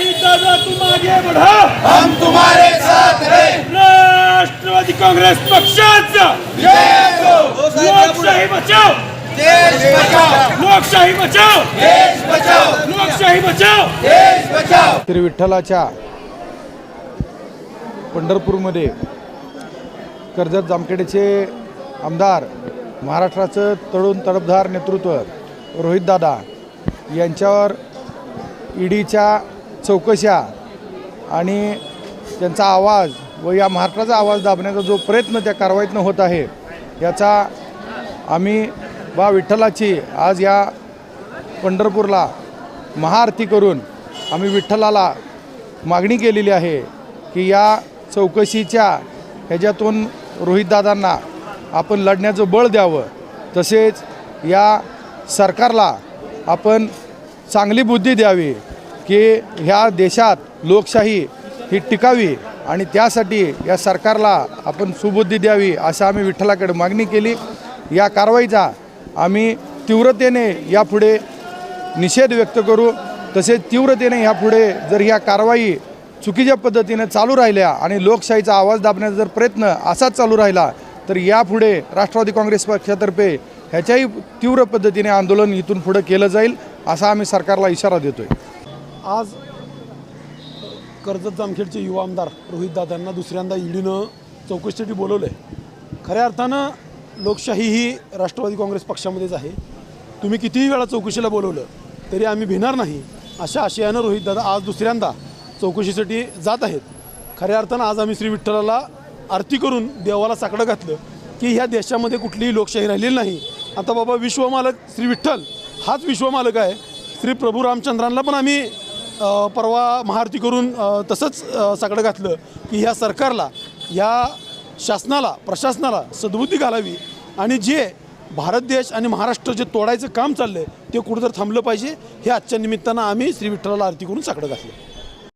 शहीद दादा तुम आगे बढ़ो. हम तुम्हारे साथ हैं. राष्ट्रवादी काँग्रेस पक्षाचा. जय हो. लोकशाही बचाव. देश बचाओ लोकशाही बचाव. देश बचाओ लोकशाही बचाव. देश बचाओ श्री विठ्ठलाच्या पंढरपूरमध्ये कर्जत जामखेडचे आमदार महाराष्ट्राचं तरुण तडफदार नेतृत्व रोहितदादा यांच्यावर ईडीच्या चौकशा आणि त्यांचा आवाज व या महाराष्ट्राचा आवाज दाबण्याचा जो प्रयत्न त्या कारवाईतनं होत आहे याचा आम्ही बा विठ्ठलाची आज या पंढरपूरला महाआरती करून आम्ही विठ्ठलाला मागणी केलेली आहे की या चौकशीच्या ह्याच्यातून रोहितदादांना आपण लढण्याचं बळ द्यावं. तसेच या सरकारला आपण चांगली बुद्धी द्यावी. की ह्या देशात लोकशाही ही टिकावी आणि त्यासाठी या सरकारला आपण सुबुद्धी द्यावी असं आम्ही विठ्ठलाकडे मागणी केली. या कारवाईचा आम्ही तीव्रतेने यापुढे निषेध व्यक्त करू. तसेच तीव्रतेने यापुढे जर ह्या कारवाई चुकीच्या पद्धतीने चालू राहिल्या आणि लोकशाहीचा आवाज दाबण्याचा जर प्रयत्न असाच चालू राहिला तर यापुढे राष्ट्रवादी काँग्रेस पक्षातर्फे ह्याच्याही तीव्र पद्धतीने आंदोलन इथून पुढं केलं जाईल असा आम्ही सरकारला इशारा देतोय. आज कर्जत जामखेडचे युवा आमदार रोहितदादांना दुसऱ्यांदा ईडीनं चौकशीसाठी बोलवलं आहे खऱ्या अर्थानं लोकशाही ही राष्ट्रवादी काँग्रेस पक्षामध्येच आहे. तुम्ही कितीही वेळा चौकशीला बोलवलं तरी आम्ही भिणार नाही. अशा आशयानं रोहितदादा आज दुसऱ्यांदा चौकशीसाठी जात आहेत. खऱ्या अर्थानं आज आम्ही श्री विठ्ठलाला आरती करून देवाला साकडं घातलं की ह्या देशामध्ये कुठलीही लोकशाही राहिलेली नाही. आता बाबा विश्वमालक श्री विठ्ठल हाच विश्वमालक आहे. श्री प्रभू रामचंद्रांना पण आम्ही परवा महाआरती करून तसंच सगळं घातलं की ह्या सरकारला या शासनाला प्रशासनाला सद्बुद्धी घालावी आणि जे भारत देश आणि महाराष्ट्र जे तोडायचं काम चाललं आहे ते कुठं तर थांबलं पाहिजे. हे आजच्या निमित्तानं आम्ही श्री विठ्ठलाला आरती करून साकडं घातलं.